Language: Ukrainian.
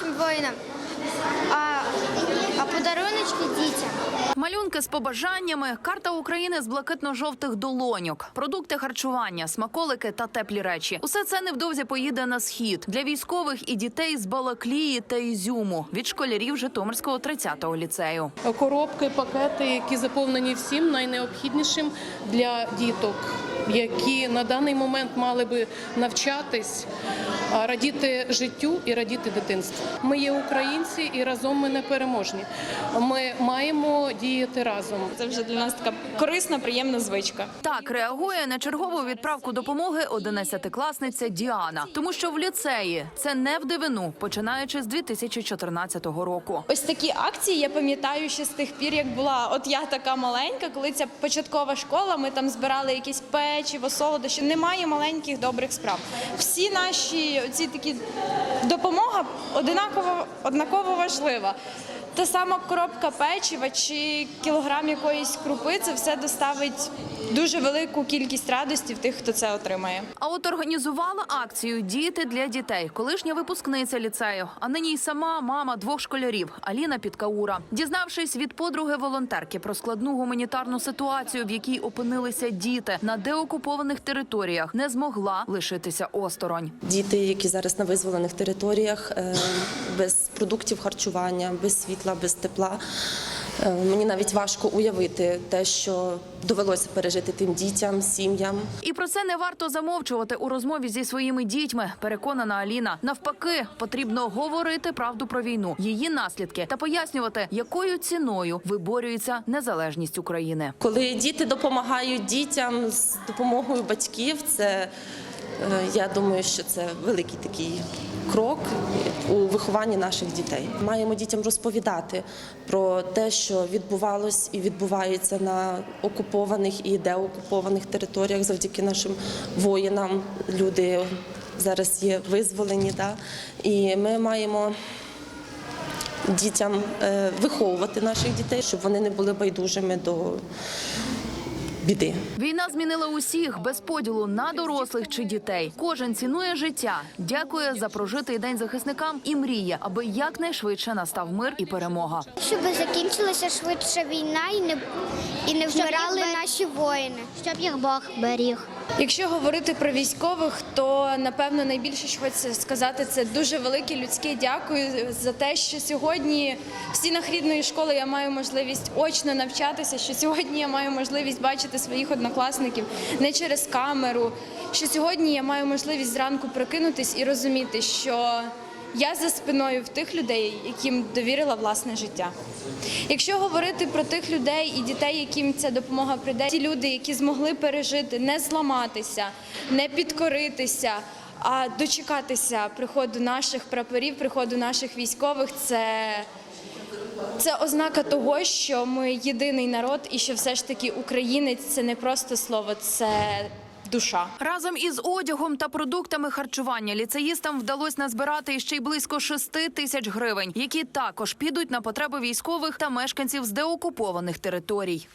нашим воїнам, а, а подаруночки дітям. Малюнки з побажаннями, карта України з блакитно-жовтих долоньок, продукти харчування, смаколики та теплі речі. Усе це невдовзі поїде на схід для військових і дітей з Балаклії та Ізюму від школярів Житомирського 30-го ліцею. коробки, пакети, які заповнені всім найнеобхіднішим для діток, які на даний момент мали би навчатись, радіти життю і радіти дитинству. Ми є українці і разом ми не переможні. Ми маємо діяти разом. Це вже для нас така корисна, приємна звичка. Так реагує на чергову відправку допомоги 11-класниця Діана, тому що в ліцеї це не в дивину, починаючи з 2014 року. Ось такі акції я пам'ятаю ще з тих пір, як була от я така маленька, коли ця початкова школа, ми там збирали якісь печиво, солодощі. Немає маленьких добрих справ. Всі наші ці такі допомога одинаково однаково важлива. Та сама коробка печива чи кілограм якоїсь крупи це все доставить дуже велику кількість радості в тих, хто це отримає. А от організувала акцію Діти для дітей, колишня випускниця ліцею, а нині й сама мама двох школярів Аліна Підкаура. Дізнавшись від подруги волонтерки про складну гуманітарну ситуацію, в якій опинилися діти на деокупованих територіях, не змогла лишитися осторонь. Діти, які зараз на визволених територіях, е, без продуктів харчування, без світла, без тепла. Е, Мені навіть важко уявити те, що довелося пережити тим дітям, сім'ям. І про це не варто замовчувати у розмові зі своїми дітьми. Переконана Аліна. Навпаки, потрібно говорити правду про війну, її наслідки та пояснювати, якою ціною виборюється незалежність України. Коли діти допомагають дітям з допомогою батьків, це я думаю, що це великий такий крок у вихованні наших дітей. Маємо дітям розповідати про те, що відбувалось і відбувається на окупованих і деокупованих територіях завдяки нашим воїнам. Люди зараз є визволені, да? і ми маємо дітям е, виховувати наших дітей, щоб вони не були байдужими до біди. Війна змінила усіх без поділу на дорослих чи дітей. Кожен цінує життя, дякує за прожитий день захисникам і мріє, аби якнайшвидше настав мир і перемога. Щоб закінчилася швидше війна і не, і не вмирали наші воїни. Щоб їх Бог беріг. Якщо говорити про військових, то напевно найбільше що сказати, це дуже велике людське дякую за те, що сьогодні в стінах рідної школи я маю можливість очно навчатися. Що сьогодні я маю можливість бачити своїх однокласників не через камеру. Що сьогодні я маю можливість зранку прокинутись і розуміти, що я за спиною в тих людей, яким довірила власне життя. Якщо говорити про тих людей і дітей, яким ця допомога прийде, ті люди, які змогли пережити, не зламатися, не підкоритися, а дочекатися приходу наших прапорів, приходу наших військових, це, це ознака того, що ми єдиний народ, і що все ж таки українець це не просто слово, це душа. Разом із одягом та продуктами харчування ліцеїстам вдалося назбирати ще й близько 6 тисяч гривень, які також підуть на потреби військових та мешканців з деокупованих територій.